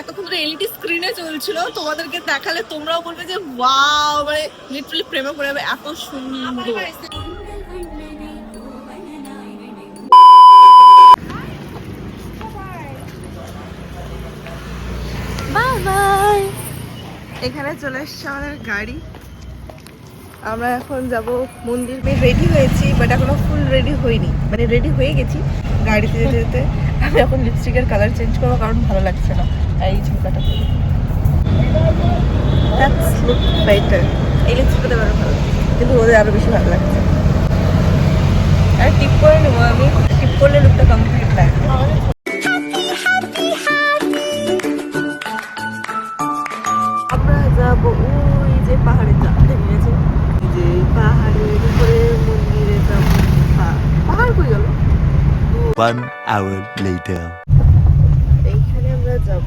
এতক্ষণ এলইডি স্ক্রিনে চলছিল তোমাদেরকে দেখালে তোমরাও বলবে যে ওয়াও! মানে লিটারালি প্রেমে পড়ে যাবে এত সুন্দর। এখানে চলে এসছে আমাদের গাড়ি। আমরা এখন যাব মন্দির রেডি হয়েছি বাট এখনও ফুল রেডি হইনি। মানে রেডি হয়ে গেছি গাড়িতে যেতে যেতে। আমি এখন লিপস্টিকের কালার চেঞ্জ করব কারণ ভালো লাগছে না। এই করি দ্যাটস লুক বেটার এই লিপস্টিকটা ভালো। কিন্তু ওদের আরও বেশি ভালো লাগছে। আর টিপ করে নেব আমি টিপ করলে লুকটা কমপ্লিট লাগবে আমরা যাব ওই যে পাহাড়ে গিয়েছে যে পাহাড়ের উপরে মন্দিরে যাব। পা- পাহাড় কই গেল? One hour later. এইখানে আমরা যাব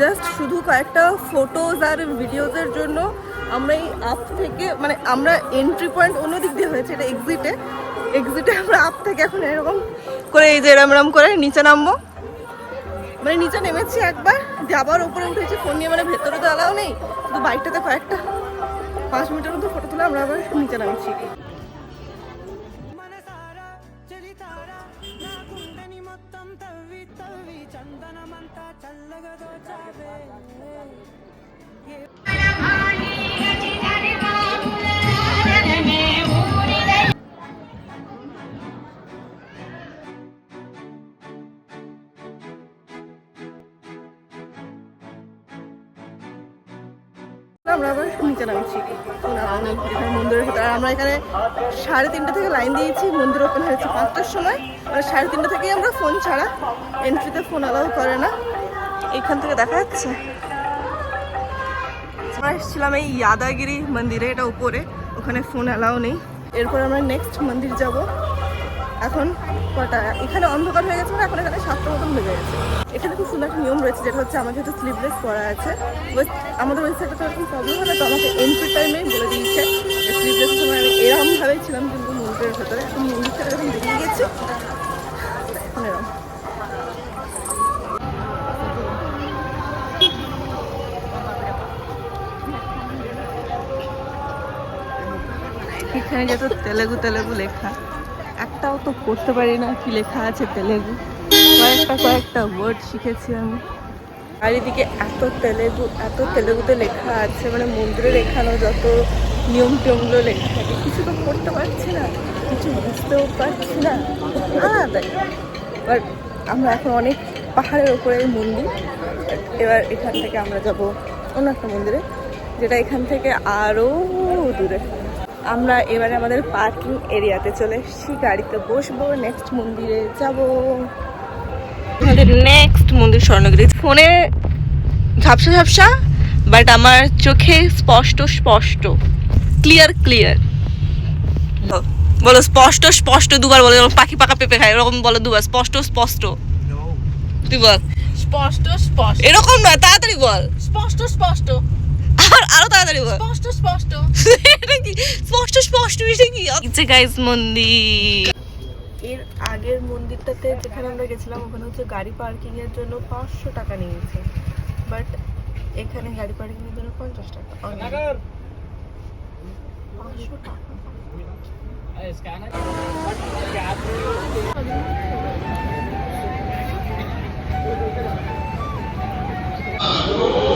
জাস্ট শুধু কয়েকটা ফটোজ আর ভিডিওজের জন্য আমরা এই আপ থেকে মানে আমরা এন্ট্রি পয়েন্ট অন্য দিক দিয়ে হয়েছে এটা এক্সিটে এক্সিটে আমরা আপ থেকে এখন এরকম করে এই যে এরম এরম করে নিচে নামবো। মানে নিচে নেমেছি একবার দিয়ে আবার ওপরে উঠেছি ফোন নিয়ে মানে ভেতরে তো আলাও নেই। শুধু বাইকটাতে কয়েকটা, পাঁচ মিনিটের মতো ফটো তুলে আমরা আবার নিচে নামছি। আমরা আবার এখানে মন্দিরের আমরা এখানে সাড়ে তিনটে থেকে লাইন দিয়েছি, মন্দির ওপেন হয়েছে পাঁচটার সময়। আর সাড়ে তিনটে থেকেই আমরা ফোন ছাড়া এন্ট্রিতে ফোন অ্যালাউ করে না। এইখান থেকে দেখা যাচ্ছে? আমরা এই ইয়াদাগিরি মন্দিরে, এটা উপরে। ওখানে ফোন অ্যালাউ নেই। এরপর আমরা নেক্সট মন্দির যাব। এখন কটা? এখানে অন্ধকার হয়ে গেছে মানে এখন এখানে সাতটা মতন বেজে গেছে। এখানে খুব সুন্দর একটা নিয়ম রয়েছে, যেটা হচ্ছে আমাকে হচ্ছে স্লিভলেস পরা আছে আমাদের ওই সাইডে তো এরকম প্রবলেম হয় না, তো আমাকে এন্ট্রি টাইমেই বলে দিয়েছে স্লিভলেস সময় আমি এরকম ভাবেই ছিলাম কিন্তু মন্দিরের ভেতরে। মন্দির থেকে যখন বেরিয়ে গেছি। এখানে যত তেলেগু তেলেগু লেখা, একটাও তো পড়তে পারি না কি লেখা আছে তেলেগু। কয়েকটা কয়েকটা ওয়ার্ড শিখেছি আমি। চারিদিকে এত তেলেগু, এত তেলেগুতে লেখা আছে মানে মন্দিরে লেখানো যত নিয়ম টিয়মগুলো লেখা থাকে কিছু তো পড়তে পারছি না, কিছু বুঝতেও পারছি না। আলাদা আমরা এখন অনেক পাহাড়ের ওপরে মন্দির, এবার এখান থেকে আমরা যাব অন্য একটা মন্দিরে, যেটা এখান থেকে আরও দূরে। আমরা এবারে আমাদের পার্কিং এরিয়াতে চলে এসেছি গাড়িতে বসবো নেক্সট মন্দিরে যাব। আমাদের নেক্সট মন্দির স্বর্ণগিরি। ফোনে ঝাপসা ঝাপসা বাট আমার চোখে স্পষ্ট স্পষ্ট। ক্লিয়ার ক্লিয়ার বলো স্পষ্ট স্পষ্ট দুবার বলো পাখি পাকা পেঁপে খায় এরকম বলো দুবার স্পষ্ট স্পষ্ট। তুই বল। স্পষ্ট স্পষ্ট। এরকম নয় তাড়াতাড়ি বল। স্পষ্ট স্পষ্ট। আর আরও তাড়াতাড়ি বল। স্পষ্ট স্পষ্ট। স্পষ্ট স্পষ্ট এসে কি? হচ্ছে গাইস মন্দির। এর আগের মন্দিরটাতে যেখানে আমরা গেছিলাম ওখানে হচ্ছে গাড়ি পার্কিং এর জন্য পাঁচশো টাকা নিয়েছে। বাট এখানে গাড়ি পার্কিং এর জন্য পঞ্চাশ টাকা। oh, পাঁচশো টাকা। Oh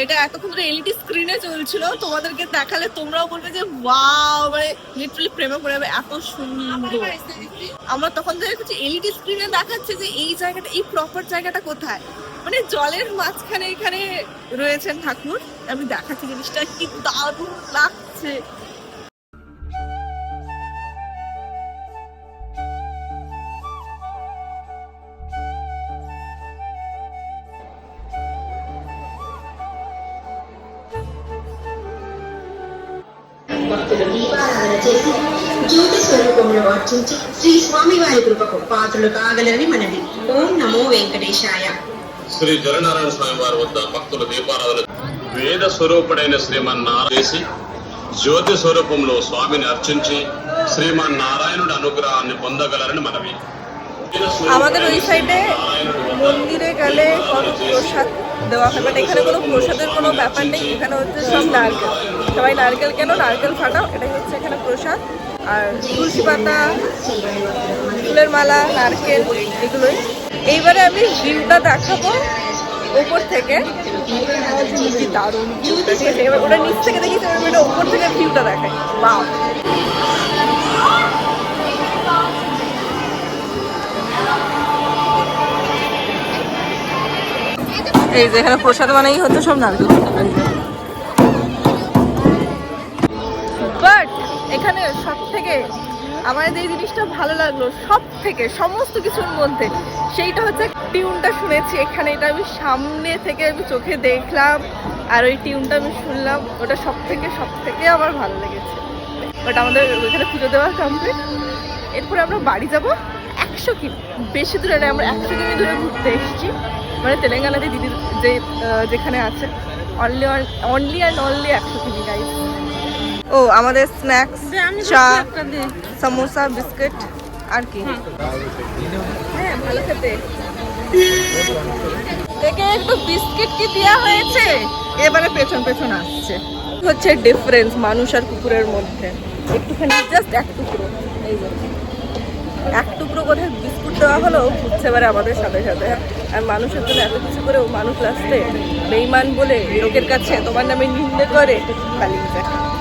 এটা এতক্ষণ ধরে এলইডি স্ক্রিনে চলছিল তোমাদেরকে দেখালে তোমরাও বলবে যে ওয়াও মানে লিটারালি প্রেমে পড়ে যাবে এত সুন্দর। আমরা তখন থেকে কিছু এলইডি স্ক্রিনে দেখাচ্ছে যে এই জায়গাটা এই প্রপার জায়গাটা কোথায়? মানে জলের মাঝখানে এখানে রয়েছেন ঠাকুর আমি দেখাচ্ছি জিনিসটা কি দারুণ লাগছে। చేసి జ్యోతి స్వరూపంలో అర్చించి శ్రీ స్వామివారి కృపకు పాత్రలు కాగలని మనవి. ఓం నమో వెంకటేశాయ. శ్రీ జగన్నారాయణ స్వామి వారి వద్ద భక్తుల దీపారాధన వేద స్వరూపుడైన శ్రీమన్నారాయణ చేసి జ్యోతి స్వరూపంలో స్వామిని అర్చించి శ్రీమన్నారాయణుడి అనుగ్రహాన్ని పొందగలరని మనవి. আমাদের ওই সাইডে মন্দিরে গেলে কত প্রসাদ দেওয়া হয় বাট এখানে কোনো প্রসাদের কোনো ব্যাপার নেই। এখানে হচ্ছে সব নারকেল। সবাই নারকেল কেন? নারকেল ফাটাও, এটাই হচ্ছে এখানে প্রসাদ। আর তুলসী পাতা, ফুলের মালা, নারকেল, এগুলোই। এইবারে আমি ভিউটা দেখাবো ওপর থেকে। দারুণ এবার ওটা নিচ থেকে দেখি ওপর থেকে ভিউটা দেখাই। বাহ! এই যে এখানে প্রসাদ বানাই হচ্ছে সব নারকেল বাট এখানে সব থেকে আমার যে জিনিসটা ভালো লাগল সব থেকে সমস্ত কিছুর মধ্যে। সেইটা হচ্ছে টিউনটা শুনেছি, এখানে এটা আমি সামনে থেকে আমি চোখে দেখলাম, আর ওই টিউনটা আমি শুনলাম, ওটা সব থেকে সব থেকে আমার ভালো লেগেছে। ওটা আমাদের ওইখানে পুজো দেওয়া কমপ্লিট এরপরে আমরা বাড়ি যাব। একশো কিমি বেশি দূরে নয় আমরা একশো কিমি দূরে ঘুরতে এসেছি। মানে তেলেঙ্গানাতে দিদির যে যেখানে আছে। অনলি অনলি অ্যান্ড অনলি একশো কিমি গাইজ ও আমাদের স্ন্যাক্স চা সমোসা বিস্কিট আর কি। হ্যাঁ। ভালো খেতে। থেকে একটু বিস্কিট কি দেওয়া হয়েছে? এবারে পেছন পেছন আসছে। হচ্ছে ডিফারেন্স মানুষ আর কুকুরের মধ্যে। একটুখানি জাস্ট এক টুকরো এই যে। এক টুকরো কোথায় বিস্কুট দেওয়া হলো ঘুরছে এবারে আমাদের সাথে সাথে। আর মানুষের জন্য এত কিছু করেও মানুষ লাস্টে বেইমান বলে লোকের কাছে তোমার নামে নিন্দে করে, পালিয়ে যায়।